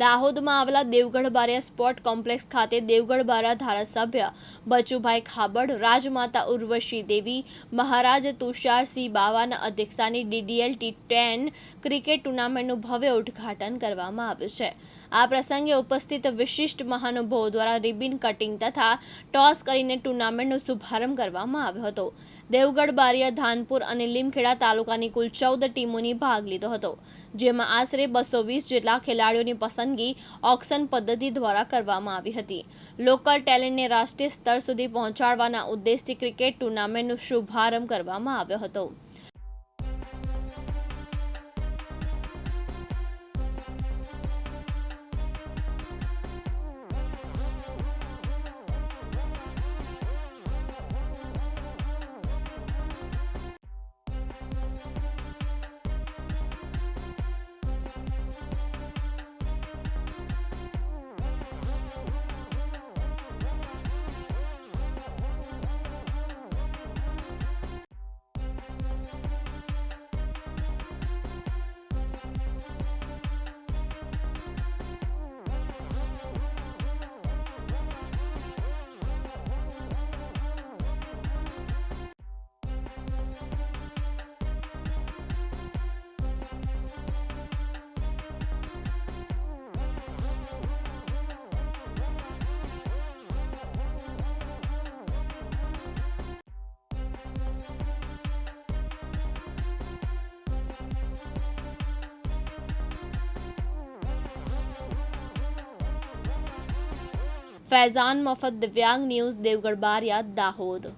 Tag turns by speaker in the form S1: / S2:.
S1: દાહોદમાં આવેલા Devgadh Bariya sport complex ખાતે દેવગઢ બારિયા ધારાસભ્ય બચુભાઈ ખાબડ, રાજમાતા ઉર્વશી દેવી, મહારાજ તુષારસિંહ બાવાના અધ્યક્ષતાની ડીડીએલ ટી ટેન ક્રિકેટ ટુર્નામેન્ટનું ભવ્ય ઉદ્ઘાટન કરવામાં આવ્યું છે. આ પ્રસંગે ઉપસ્થિત વિશિષ્ટ મહાનુભાવો દ્વારા રિબિન કટિંગ તથા ટોસ કરીને ટુર્નામેન્ટનો શુભારંભ કરવામાં આવ્યો હતો. દેવગઢ બારિયા ધાનપુર અને લીમખેડા તાલુકાની કુલ ચૌદ ટીમોની ભાગ લીધો હતો, જેમાં આશરે બસો વીસ જેટલા ખેલાડીઓની પસંદગી ઓક્શન પદ્ધતિ દ્વારા કરવામાં આવી હતી. લોકલ ટેલેન્ટને રાષ્ટ્રીય સ્તર સુધી પહોંચાડવાના ઉદ્દેશથી ક્રિકેટ ટુર્નામેન્ટનો શુભારંભ કરવામાં આવ્યો હતો. ફૈઝાન મફત દિવ્યાંગ ન્યૂઝ દેવગઢ બારિયા દાહોદ